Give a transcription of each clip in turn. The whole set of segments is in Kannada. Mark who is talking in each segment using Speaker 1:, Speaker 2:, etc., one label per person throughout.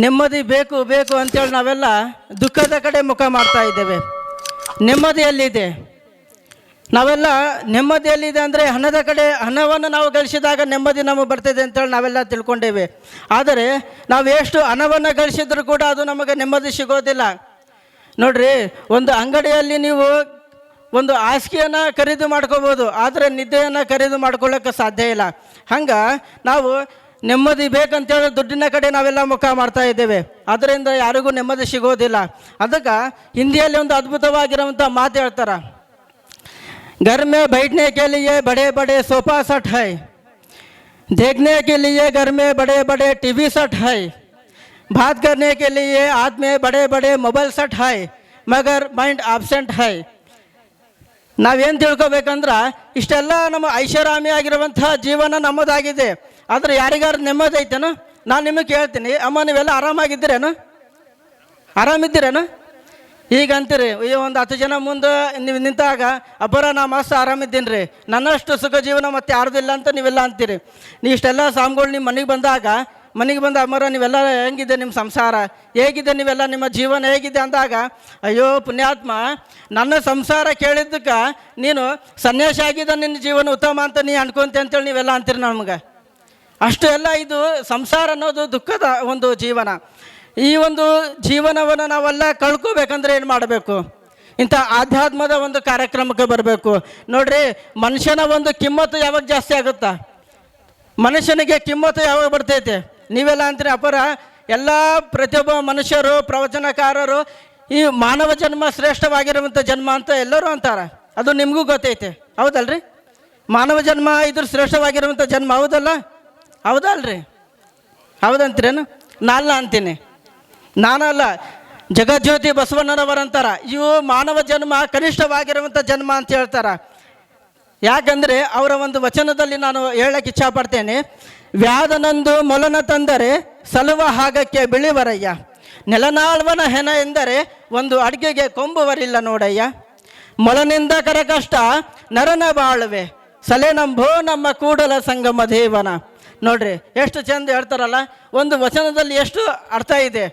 Speaker 1: ನೆಮ್ಮದಿ ಬೇಕು ಬೇಕು ಅಂತೇಳಿ ನಾವೆಲ್ಲ ದುಃಖದ ಕಡೆ ಮುಖ ಮಾಡ್ತಾ ಇದ್ದೇವೆ. ನೆಮ್ಮದಿ ಎಲ್ಲಿದೆ ನಾವೆಲ್ಲ ನೆಮ್ಮದಿ ಎಲ್ಲಿದೆ ಅಂದರೆ ಹಣದ ಕಡೆ, ಹಣವನ್ನು ನಾವು ಗಳಿಸಿದಾಗ ನೆಮ್ಮದಿ ನಮಗೆ ಬರ್ತಿದೆ ಅಂತೇಳಿ ನಾವೆಲ್ಲ ತಿಳ್ಕೊಂಡೇವೆ. ಆದರೆ ನಾವು ಎಷ್ಟು ಹಣವನ್ನು ಗಳಿಸಿದ್ರೂ ಕೂಡ ಅದು ನಮಗೆ ನೆಮ್ಮದಿ ಸಿಗೋದಿಲ್ಲ. ನೋಡ್ರಿ, ಒಂದು ಅಂಗಡಿಯಲ್ಲಿ ನೀವು ಒಂದು ಹಾಸಿಗೆಯನ್ನು ಖರೀದಿ ಮಾಡ್ಕೋಬೋದು, ಆದರೆ ನಿದ್ದೆಯನ್ನು ಖರೀದಿ ಮಾಡ್ಕೊಳ್ಳೋಕ್ಕೆ ಸಾಧ್ಯ ಇಲ್ಲ. ಹಂಗೆ ನಾವು ನೆಮ್ಮದಿ ಬೇಕಂತೇಳಿ ದುಡ್ಡಿನ ಕಡೆ ನಾವೆಲ್ಲ ಮುಖ ಮಾಡ್ತಾ ಇದ್ದೇವೆ ಅದರಿಂದ ಯಾರಿಗೂ ನೆಮ್ಮದಿ ಸಿಗೋದಿಲ್ಲ ಅದಕ್ಕೆ ಹಿಂದಿಯಲ್ಲಿ ಒಂದು ಅದ್ಭುತವಾಗಿರುವಂಥ ಮಾತು ಹೇಳ್ತಾರೆ घर में बैठने के लिए बड़े बड़े सोफा सेट है देखने के लिए घर में बड़े बड़े टीवी सेट है बात करने के लिए हाथ में बड़े बड़े मोबाइल सेट है मगर माइंड absent है ನಾವೇನು ತಿಳ್ಕೊಬೇಕಂದ್ರೆ ಇಷ್ಟೆಲ್ಲ ನಮ್ಮ ಐಷಾರಾಮಿ ಆಗಿರುವಂಥ ಜೀವನ ನಮ್ಮದಾಗಿದೆ ಆದರೆ ಯಾರಿಗಾರು ನೆಮ್ಮದಿ ಐತೇನು? ನಾನು ನಿಮಗೆ ಕೇಳ್ತೀನಿ ಅಮ್ಮ ನೀವೆಲ್ಲ ಆರಾಮಾಗಿದ್ದೀರೇನು? ಆರಾಮಿದ್ದೀರೇನು? ಈಗ ಅಂತೀರಿ ಈ ಒಂದು ಹತ್ತು ಜನ ಮುಂದೆ ನೀವು ನಿಂತಾಗ, ಅಬ್ಬರ, ನಾ ಮಸ್ತ್ ಆರಾಮಿದ್ದೀನಿ ರೀ ನನ್ನಷ್ಟು ಸುಖ ಜೀವನ ಮತ್ತೆ ಯಾರ್ದಿಲ್ಲ ಅಂತ ನೀವೆಲ್ಲ ಅಂತೀರಿ. ನೀ ಇಷ್ಟೆಲ್ಲ ಸಾಮ್ಗಳು ನಿಮ್ಮ ಮನೆಗೆ ಬಂದಾಗ, ಮನೆಗೆ ಬಂದ ಅಮ್ಮರ, ನೀವೆಲ್ಲ ಹೆಂಗಿದೆ ನಿಮ್ಮ ಸಂಸಾರ? ಹೇಗಿದೆ ನೀವೆಲ್ಲ ನಿಮ್ಮ ಜೀವನ ಹೇಗಿದೆ ಅಂದಾಗ, ಅಯ್ಯೋ ಪುಣ್ಯಾತ್ಮ, ನನ್ನ ಸಂಸಾರ ಕೇಳಿದ್ದಕ್ಕೆ ನೀನು ಸನ್ಯಾಸಿ ಆಗಿದ್ದ ನಿನ್ನ ಜೀವನ ಉತ್ತಮ ಅಂತ ನೀ ಅನ್ಕೊಂತೆ ಅಂತೇಳಿ ನೀವೆಲ್ಲ ಅಂತೀರಿ ನಮ್ಗೆ. ಅಷ್ಟು ಎಲ್ಲ ಇದು ಸಂಸಾರ ಅನ್ನೋದು ದುಃಖದ ಒಂದು ಜೀವನ. ಈ ಒಂದು ಜೀವನವನ್ನು ನಾವೆಲ್ಲ ಕಳ್ಕೋಬೇಕಂದ್ರೆ ಏನು ಮಾಡಬೇಕು? ಇಂಥ ಆಧ್ಯಾತ್ಮದ ಒಂದು ಕಾರ್ಯಕ್ರಮಕ್ಕೆ ಬರಬೇಕು. ನೋಡ್ರಿ, ಮನುಷ್ಯನ ಒಂದು ಕಿಮ್ಮತ್ತು ಯಾವಾಗ ಜಾಸ್ತಿ ಆಗುತ್ತಾ? ಮನುಷ್ಯನಿಗೆ ಕಿಮ್ಮತ್ತು ಯಾವಾಗ ಬರ್ತೈತೆ? ನೀವೆಲ್ಲ ಅಂತೀರಿ, ಅಪರ, ಎಲ್ಲ ಪ್ರತಿಯೊಬ್ಬ ಮನುಷ್ಯರು, ಪ್ರವಚನಕಾರರು, ಈ ಮಾನವ ಜನ್ಮ ಶ್ರೇಷ್ಠವಾಗಿರುವಂಥ ಜನ್ಮ ಅಂತ ಎಲ್ಲರೂ ಅಂತಾರೆ. ಅದು ನಿಮಗೂ ಗೊತ್ತೈತೆ. ಹೌದಲ್ರಿ? ಮಾನವ ಜನ್ಮ ಇದ್ರ ಶ್ರೇಷ್ಠವಾಗಿರುವಂಥ ಜನ್ಮ, ಹೌದಲ್ಲ? ಹೌದಲ್ರಿ? ಹೌದಂತೀರೇನು? ನಾಲ್ಲ ಅಂತೀನಿ. ನಾನಲ್ಲ, ಜಗಜ್ಯೋತಿ ಬಸವಣ್ಣನವರಂತಾರ. ಇವು ಮಾನವ ಜನ್ಮ ಕನಿಷ್ಠವಾಗಿರುವಂಥ ಜನ್ಮ ಅಂತ ಹೇಳ್ತಾರ. ಯಾಕಂದರೆ ಅವರ ಒಂದು ವಚನದಲ್ಲಿ ನಾನು ಹೇಳಕ್ಕೆ ಇಚ್ಛಾಪಡ್ತೇನೆ, ವ್ಯಾಧನಂದು ಮೊಲನ ತಂದರೆ ಸಲುವ ಹಾಗಕ್ಕೆ ಬಿಳಿವರಯ್ಯ. ನೆಲನಾಳ್ವನ ಹೆನ ಎಂದರೆ ಒಂದು ಅಡುಗೆಗೆ ಕೊಂಬುವರಿಲ್ಲ ನೋಡಯ್ಯ. ಮೊಲನಿಂದ ಕರಕಷ್ಟ ನರನ ಬಾಳುವೆ. ಸಲೆ ನಂಬೋ ನಮ್ಮ ಕೂಡಲ ಸಂಗಮ ದೇವನ. ನೋಡ್ರಿ, ಎಷ್ಟು ಚೆಂದ ಹೇಳ್ತಾರಲ್ಲ, ಒಂದು ವಚನದಲ್ಲಿ ಎಷ್ಟು ಅರ್ಥ ಇದೆ.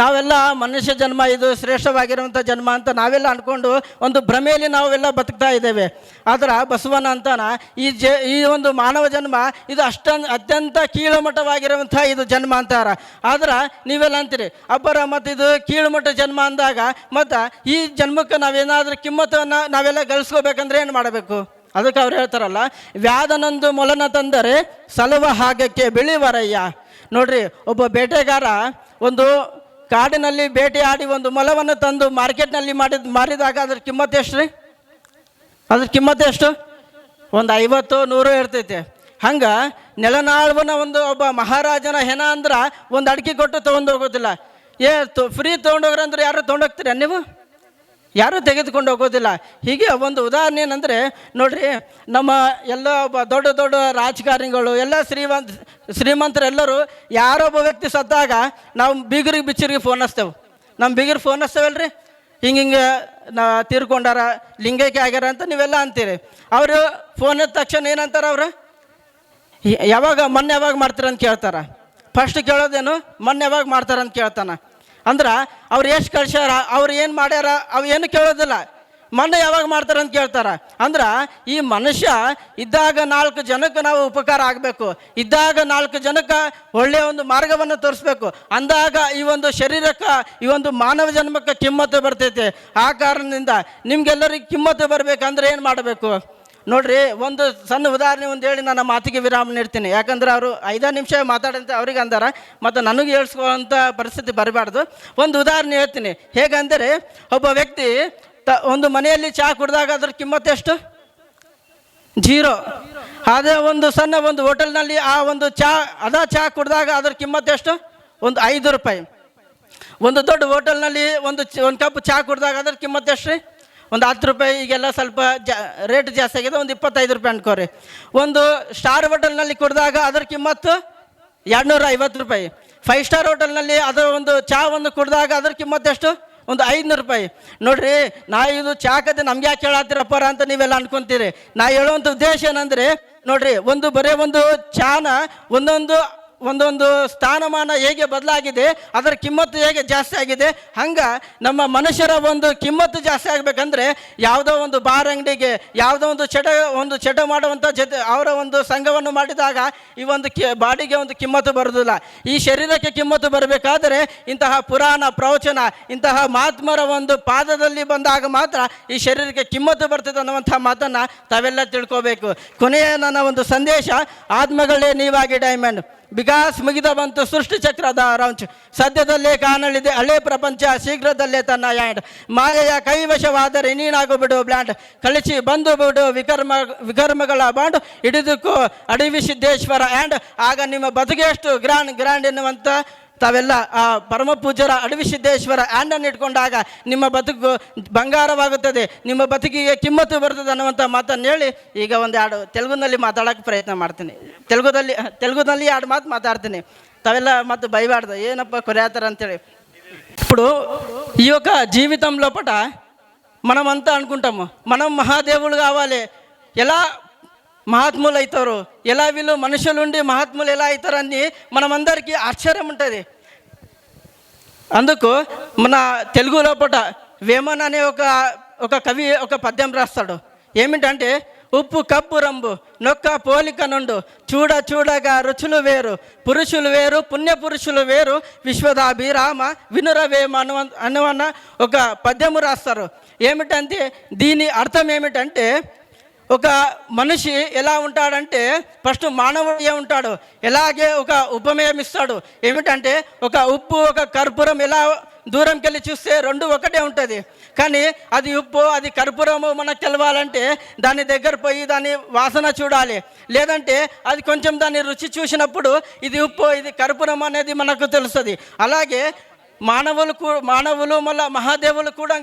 Speaker 1: ನಾವೆಲ್ಲ ಮನುಷ್ಯ ಜನ್ಮ, ಇದು ಶ್ರೇಷ್ಠವಾಗಿರುವಂಥ ಜನ್ಮ ಅಂತ ನಾವೆಲ್ಲ ಅಂದ್ಕೊಂಡು ಒಂದು ಭ್ರಮೆಯಲ್ಲಿ ನಾವೆಲ್ಲ ಬದುಕ್ತಾ ಇದ್ದೇವೆ. ಆದ್ರೆ ಬಸವನ ಅಂತಾನ ಈ ಜ, ಈ ಒಂದು ಮಾನವ ಜನ್ಮ, ಇದು ಅಷ್ಟೊಂದು ಅತ್ಯಂತ ಕೀಳುಮಟ್ಟವಾಗಿರುವಂಥ ಇದು ಜನ್ಮ ಅಂತಾರ. ಆದ್ರೆ ನೀವೆಲ್ಲ ಅಂತೀರಿ, ಅಬ್ಬರ, ಮತ್ತು ಇದು ಕೀಳುಮಟ್ಟ ಜನ್ಮ ಅಂದಾಗ, ಮತ್ತು ಈ ಜನ್ಮಕ್ಕೆ ನಾವೇನಾದರೂ ಕಿಮ್ಮತ್ತನ್ನು ನಾವೆಲ್ಲ ಗಳಿಸ್ಕೋಬೇಕಂದ್ರೆ ಏನು ಮಾಡಬೇಕು? ಅದಕ್ಕೆ ಅವ್ರು ಹೇಳ್ತಾರಲ್ಲ, ವ್ಯಾಧನಂದು ಮೊಲನ ತಂದರೆ ಸಲುವ ಹಾಗಕ್ಕೆ ಬಿಳಿವರಯ್ಯ. ನೋಡ್ರಿ, ಒಬ್ಬ ಬೇಟೆಗಾರ ಒಂದು ಕಾಡಿನಲ್ಲಿ ಬೇಟೆಯಾಡಿ ಒಂದು ಮೊಲವನ್ನು ತಂದು ಮಾರ್ಕೆಟ್ನಲ್ಲಿ ಮಾಡಿದ, ಮಾರಿದಾಗ ಅದ್ರ ಕಿಮ್ಮತ್ತು ಎಷ್ಟು ರೀ ಅದ್ರ ಕಿಮ್ಮತ್ತು ಎಷ್ಟು? ಒಂದು ಐವತ್ತು, ನೂರು ಇರ್ತೈತೆ. ಹಂಗೆ ನೆಲನಾಳ್ವನ ಒಂದು ಒಬ್ಬ ಮಹಾರಾಜನ ಹೆನ ಅಂದ್ರೆ ಒಂದು ಅಡಿಕೆ ಕೊಟ್ಟು ತೊಗೊಂಡು ಹೋಗೋದಿಲ್ಲ. ಏ ಫ್ರೀ ತೊಗೊಂಡೋಗ್ರಂದ್ರೆ ಯಾರು ತೊಗೊಂಡೋಗ್ತೀರ ನೀವು? ಯಾರೂ ತೆಗೆದುಕೊಂಡು ಹೋಗೋದಿಲ್ಲ. ಹೀಗೆ ಒಂದು ಉದಾಹರಣೆ ಏನಂದರೆ, ನೋಡ್ರಿ, ನಮ್ಮ ಎಲ್ಲ ಒಬ್ಬ ದೊಡ್ಡ ದೊಡ್ಡ ರಾಜಕಾರಣಿಗಳು, ಎಲ್ಲ ಶ್ರೀಮಂತ, ಶ್ರೀಮಂತರೆಲ್ಲರೂ ಯಾರೊಬ್ಬ ವ್ಯಕ್ತಿ ಸತ್ತಾಗ ನಾವು ಬೀಗರಿಗೆ ಬಿಚ್ಚರಿಗೆ ಫೋನ್ ಹಚ್ತೇವೆ. ನಮ್ಮ ಬೀಗರು ಫೋನ್ ಹಚ್ತೇವಲ್ರಿ? ಹಿಂಗೆ ಹಿಂಗೆ, ನಾ ತೀರ್ಕೊಂಡಾರ, ಲಿಂಗೈಕ್ಯ ಆಗ್ಯಾರ ಅಂತ ನೀವೆಲ್ಲ ಅಂತೀರಿ. ಅವರು ಫೋನ್ ಎದ್ದ ತಕ್ಷಣ ಏನಂತಾರೆ ಅವರು? ಯಾವಾಗ, ಮೊನ್ನೆ ಯಾವಾಗ ಮಾಡ್ತೀರ ಅಂತ ಕೇಳ್ತಾರ. ಫಸ್ಟ್ ಕೇಳೋದೇನು, ಮೊನ್ನೆ ಯಾವಾಗ ಮಾಡ್ತಾರಂತ ಕೇಳ್ತಾನ. ಅಂದ್ರೆ ಅವ್ರು ಎಷ್ಟು ಕಳ್ಸ್ಯಾರ, ಅವ್ರು ಏನು ಮಾಡ್ಯಾರ, ಅವು ಏನು ಕೇಳೋದಿಲ್ಲ. ಮೊನ್ನೆ ಯಾವಾಗ ಮಾಡ್ತಾರ ಅಂತ ಕೇಳ್ತಾರ. ಅಂದ್ರೆ ಈ ಮನುಷ್ಯ ಇದ್ದಾಗ ನಾಲ್ಕು ಜನಕ್ಕೆ ನಾವು ಉಪಕಾರ ಆಗಬೇಕು. ಇದ್ದಾಗ ನಾಲ್ಕು ಜನಕ್ಕೆ ಒಳ್ಳೆಯ ಒಂದು ಮಾರ್ಗವನ್ನು ತೋರಿಸ್ಬೇಕು. ಅಂದಾಗ ಈ ಒಂದು ಶರೀರಕ್ಕೆ, ಈ ಒಂದು ಮಾನವ ಜನ್ಮಕ್ಕೆ ಕಿಮ್ಮತ್ತು ಬರ್ತೈತೆ. ಆ ಕಾರಣದಿಂದ ನಿಮ್ಗೆಲ್ಲರಿಗೆ ಕಿಮ್ಮತ್ತು ಬರಬೇಕಂದ್ರೆ ಏನು ಮಾಡಬೇಕು? ನೋಡ್ರಿ, ಒಂದು ಸಣ್ಣ ಉದಾಹರಣೆ ಒಂದು ಹೇಳಿ ನನ್ನ ಮಾತಿಗೆ ವಿರಾಮ ನೀಡ್ತೀನಿ. ಯಾಕಂದ್ರೆ ಅವರು ಐದಾರು ನಿಮಿಷ ಮಾತಾಡಂತ ಅವ್ರಿಗೆ ಅಂದಾರ, ಮತ್ತು ನನಗೆ ಹೇಳ್ಸ್ಕೊಳ್ಳೋಂಥ ಪರಿಸ್ಥಿತಿ ಬರಬಾರ್ದು. ಒಂದು ಉದಾಹರಣೆ ಹೇಳ್ತೀನಿ. ಹೇಗಂದರೆ, ಒಬ್ಬ ವ್ಯಕ್ತಿ ತ, ಒಂದು ಮನೆಯಲ್ಲಿ ಚಹಾ ಕುಡಿದಾಗ ಅದ್ರ ಕಿಮ್ಮತ್ತು ಎಷ್ಟು? ಜೀರೋ. ಅದೇ ಒಂದು ಸಣ್ಣ ಒಂದು ಹೋಟೆಲ್ನಲ್ಲಿ ಆ ಒಂದು ಚಹಾ ಅದ ಚಹಾ ಕುಡಿದಾಗ ಅದ್ರ ಕಿಮ್ಮತ್ತು ಎಷ್ಟು? ಒಂದು ಐದು ರೂಪಾಯಿ. ಒಂದು ದೊಡ್ಡ ಹೋಟೆಲ್ನಲ್ಲಿ ಒಂದು ಒಂದು ಕಪ್ ಚಹಾ ಕುಡಿದಾಗ ಅದ್ರ ಕಿಮ್ಮತ್ತು ಎಷ್ಟು ರೀ ಒಂದು ಹತ್ತು ರೂಪಾಯಿ, ಈಗೆಲ್ಲ ಸ್ವಲ್ಪ ಜಾ, ರೇಟ್ ಜಾಸ್ತಿ ಆಗಿದೆ, ಒಂದು ಇಪ್ಪತ್ತೈದು ರೂಪಾಯಿ ಅನ್ಕೋರಿ ಒಂದು ಸ್ಟಾರ್ ಹೋಟೆಲ್ನಲ್ಲಿ ಕುಡಿದಾಗ ಅದರ ಕಿಮ್ಮತ್ತು ಎರಡುನೂರ ಐವತ್ತು ರೂಪಾಯಿ. ಫೈವ್ ಸ್ಟಾರ್ ಹೋಟೆಲ್ನಲ್ಲಿ ಅದರ ಒಂದು ಚಹಾ ಒಂದು ಕುಡಿದಾಗ ಅದ್ರ ಕಿಮ್ಮತ್ತು ಎಷ್ಟು? ಒಂದು ಐದುನೂರು ರೂಪಾಯಿ. ನೋಡ್ರಿ ನಾ ಇದು ಚಹಾ ಕತೆ ನಮ್ಗೆ ಯಾಕೆ ಹೇಳತ್ತೀರಪ್ಪರ ಅಂತ ನೀವೆಲ್ಲ ಅನ್ಕೊಂತೀರಿ. ನಾ ಹೇಳುವಂಥ ಉದ್ದೇಶ ಏನಂದ್ರೆ, ನೋಡ್ರಿ, ಒಂದು ಬರೀ ಒಂದು ಚಾನ ಒಂದೊಂದು ಒಂದೊಂದು ಸ್ಥಾನಮಾನ ಹೇಗೆ ಬದಲಾಗಿದೆ, ಅದರ ಕಿಮ್ಮತ್ತು ಹೇಗೆ ಜಾಸ್ತಿ ಆಗಿದೆ, ಹಂಗೆ ನಮ್ಮ ಮನುಷ್ಯರ ಒಂದು ಕಿಮ್ಮತ್ತು ಜಾಸ್ತಿ ಆಗಬೇಕಂದ್ರೆ ಯಾವುದೋ ಒಂದು ಬಾರ್ ಅಂಗಡಿಗೆ, ಯಾವುದೋ ಒಂದು ಚಟ ಒಂದು ಚಟ ಮಾಡುವಂಥ ಜೊತೆ ಅವರ ಒಂದು ಸಂಘವನ್ನು ಮಾಡಿದಾಗ ಈ ಒಂದು ಬಾಡಿಗೆ ಒಂದು ಕಿಮ್ಮತ್ತು ಬರೋದಿಲ್ಲ. ಈ ಶರೀರಕ್ಕೆ ಕಿಮ್ಮತ್ತು ಬರಬೇಕಾದರೆ ಇಂತಹ ಪುರಾಣ, ಪ್ರವಚನ, ಇಂತಹ ಮಹಾತ್ಮರ ಒಂದು ಪಾದದಲ್ಲಿ ಬಂದಾಗ ಮಾತ್ರ ಈ ಶರೀರಕ್ಕೆ ಕಿಮ್ಮತ್ತು ಬರ್ತದೆ ಅನ್ನುವಂಥ ಮಾತನ್ನು ತಾವೆಲ್ಲ ತಿಳ್ಕೋಬೇಕು. ಕೊನೆಯ ನನ್ನ ಒಂದು ಸಂದೇಶ, ಆತ್ಮಗಳೇ ನೀವಾಗಿ ಡೈಮಂಡ್. ಬಿಕಾಸ್ ಮುಗಿದ ಬಂತು ಸೃಷ್ಟಿ ಚಕ್ರದ ರೌಂಚ್ ಸದ್ಯದಲ್ಲೇ ಕಾಣಲಿದೆ ಹಳೆ ಪ್ರಪಂಚ ಶೀಘ್ರದಲ್ಲೇ ತನ್ನ ಯಾಂಡ್. ಮಾಯೆಯ ಕೈವಶವಾದರೆ ನೀನಾಗು ಬಿಡು ಬ್ಲ್ಯಾಂಡ್ ಕಳಿಸಿ ಬಂದು ಬಿಡು ವಿಕರ್ಮ ವಿಕರ್ಮಗಳ ಬಾಂಡ್. ಹಿಡಿದುಕೋ ಅಡವಿ ಸಿದ್ದೇಶ್ವರ ಆ್ಯಂಡ್ ಆಗ ನಿಮ್ಮ ಬದುಕೆಷ್ಟು ಗ್ರ್ಯಾಂಡ್ ಗ್ರ್ಯಾಂಡ್ ಎನ್ನುವಂಥ ತಾವೆಲ್ಲ ಆ ಪರಮ ಪೂಜ್ಯರ ಅಡವಿ ಸಿದ್ದೇಶ್ವರ ಆ್ಯಂಡನ್ನು ಇಟ್ಕೊಂಡಾಗ ನಿಮ್ಮ ಬದುಕು ಬಂಗಾರವಾಗುತ್ತದೆ ನಿಮ್ಮ ಬದುಕಿಗೆ ಕಿಮ್ಮತ್ತು ಬರ್ತದೆ ಅನ್ನುವಂಥ ಮಾತನ್ನು ಹೇಳಿ ಈಗ ಒಂದು ಎರಡು ತೆಲುಗುನಲ್ಲಿ ಮಾತಾಡೋಕ್ಕೆ ಪ್ರಯತ್ನ ಮಾಡ್ತೀನಿ ತೆಲುಗುದಲ್ಲಿ ತೆಲುಗುನಲ್ಲಿ ಎರಡು ಮಾತು మాట్లాడుతుంది ತಾವೆಲ್ಲ ಮತ್ತು భయపడదు ಏನಪ್ಪ కొరేస్తారు ಅಂತೇಳಿ ఇప్పుడు ఈ యొక్క జీవితం లోపట మనం అంతా అనుకుంటాము మనం మహాదేవులు కావాలి ఎలా మహాత్ములు అవుతారు ఎలా వీళ్ళు మనుషులుండి మహాత్ములు ఎలా అవుతారని మనమందరికీ ఆశ్చర్యం ఉంటుంది. అందుకు మన తెలుగు లోపల వేమన్ అనే ఒక ఒక కవి ఒక పద్యం రాస్తాడు. ఏమిటంటే ఉప్పు కప్పు రంబు నొక్క పోలిక నుండు చూడ చూడగా రుచులు వేరు పురుషులు వేరు పుణ్య పురుషులు వేరు విశ్వదాభిరామ వినురవేమ అను అనువన్న ఒక పద్యము రాస్తారు. ఏమిటంటే దీని అర్థం ఏమిటంటే ఒక మనిషి ఎలా ఉంటాడంటే ఫస్ట్ మానవుడే ఉంటాడు ఎలాగే ఒక ఉపమేయం ఇస్తాడు. ఏమిటంటే ఒక ఉప్పు ఒక కర్పూరం ఎలా దూరంకి వెళ్ళి చూస్తే రెండు ఒకటే ఉంటుంది. కానీ అది ఉప్పు అది కర్పూరము మనకు తెలవాలంటే దాని దగ్గర పోయి దాని వాసన చూడాలి. లేదంటే అది కొంచెం దాని రుచి చూసినప్పుడు ఇది ఉప్పు ఇది కర్పూరం అనేది మనకు తెలుస్తుంది. అలాగే మానవులు మానవులు మళ్ళీ మహాదేవులు కూడా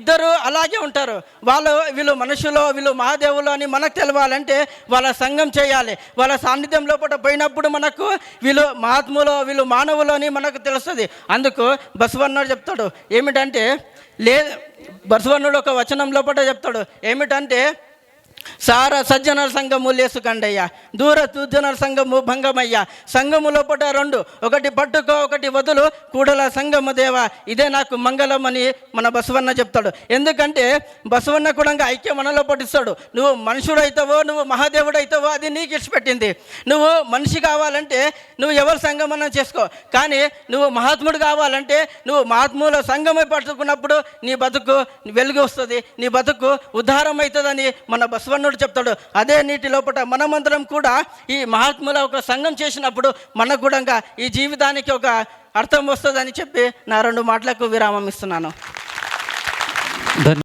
Speaker 1: ఇద్దరు అలాగే ఉంటారు. వాళ్ళు వీళ్ళు మనుషులు వీళ్ళు మహాదేవులు అని మనకు తెలవాలంటే వాళ్ళ సంఘం చేయాలి. వాళ్ళ సాన్నిధ్యం లోపల పోయినప్పుడు మనకు వీళ్ళు మహాత్ములు వీళ్ళు మానవులు అని మనకు తెలుస్తుంది. అందుకు బసవన్నాడు చెప్తాడు ఏమిటంటే లే బసవన్నుడు ఒక వచనం లోపల చెప్తాడు ఏమిటంటే సార సజ్జనర సంఘము లేసు కండయ్య. దూర తుజ్జనర సంఘము భంగమయ్య. సంఘము లోపట రెండు ఒకటి పట్టుకో ఒకటి వదులు. కూడల సంఘము దేవ ఇదే నాకు మంగళం అని మన బసవన్న చెప్తాడు. ఎందుకంటే బసవన్న కూడా ఐక్య మనలో పట్టిస్తాడు నువ్వు మనుషుడు నువ్వు మహాదేవుడు అది నీకు ఇచ్చిపెట్టింది. నువ్వు మనిషి కావాలంటే నువ్వు ఎవరి సంగమనం చేసుకో. కానీ నువ్వు మహాత్ముడు కావాలంటే నువ్వు మహాత్ముల సంగమై పట్టుకున్నప్పుడు నీ బతుకు వెలుగు వస్తుంది. నీ బతుకు ఉద్ధారం అవుతుందని మన బసవన్నుడు చెప్తాడు. అదే నీటి లోపల మనమందరం కూడా ఈ మహాత్ముల ఒక సంఘం చేసినప్పుడు మనకు కూడా ఈ జీవితానికి ఒక అర్థం వస్తుందని చెప్పి నా రెండు మాటలకు విరామం ఇస్తున్నాను.